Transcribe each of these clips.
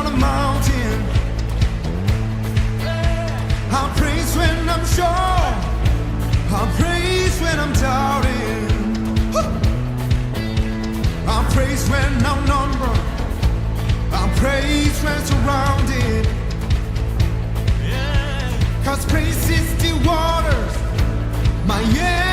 on a mountain. I'll praise when I'm sure. I'll praise when I'm doubting. I'll praise when I'm numbered. I'll praise when surrounded. Cause praise is the waters. My yeah.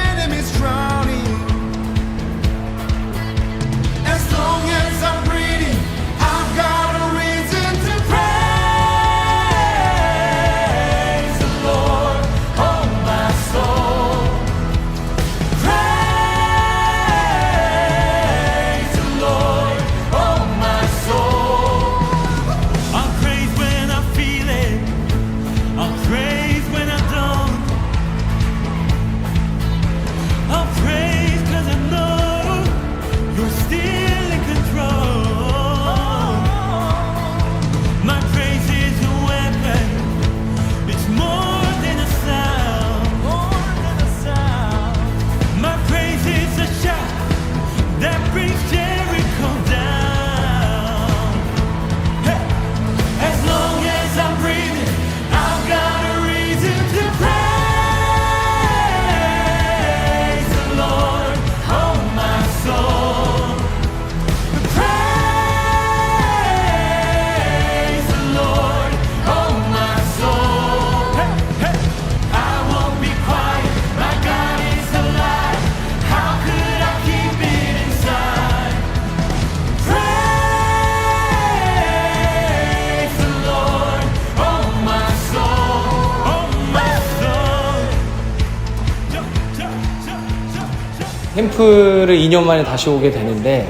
캠프를 2년 만에 다시 오게 되는데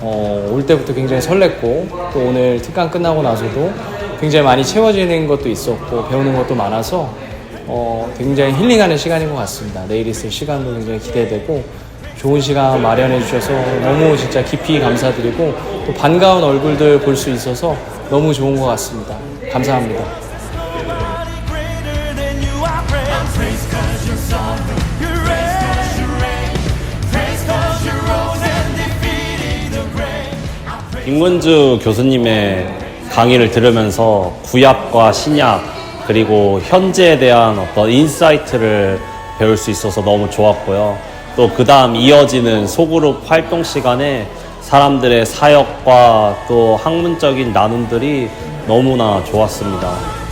어, 올 때부터 굉장히 설렜고 또 오늘 특강 끝나고 나서도 굉장히 많이 채워지는 것도 있었고 배우는 것도 많아서 어, 굉장히 힐링하는 시간인 것 같습니다. 내일 있을 시간도 굉장히 기대되고 좋은 시간 마련해 주셔서 너무 진짜 깊이 감사드리고 또 반가운 얼굴들 볼 수 있어서 너무 좋은 것 같습니다. 감사합니다. 임근주 교수님의 강의를 들으면서 구약과 신약 그리고 현재에 대한 어떤 인사이트를 배울 수 있어서 너무 좋았고요. 또 그 다음 이어지는 소그룹 활동 시간에 사람들의 사역과 또 학문적인 나눔들이 너무나 좋았습니다.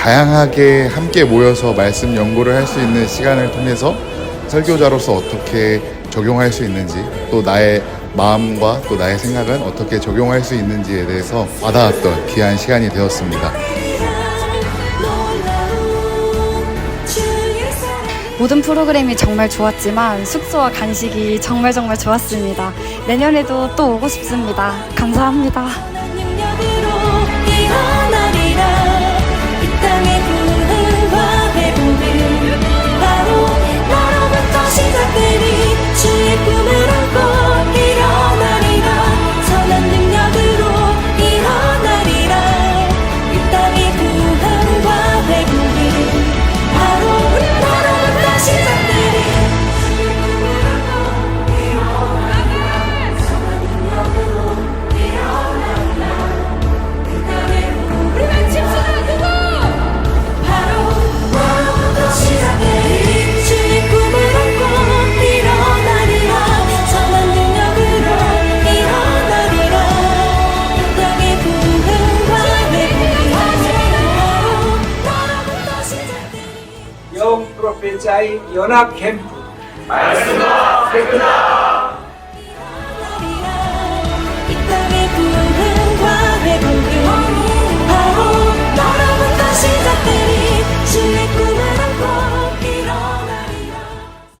다양하게 함께 모여서 말씀 연구를 할 수 있는 시간을 통해서 설교자로서 어떻게 적용할 수 있는지 또 나의 마음과 또 나의 생각은 어떻게 적용할 수 있는지에 대해서 와닿았던 귀한 시간이 되었습니다. 모든 프로그램이 정말 좋았지만 숙소와 간식이 정말 정말 좋았습니다. 내년에도 또 오고 싶습니다. 감사합니다. 시작해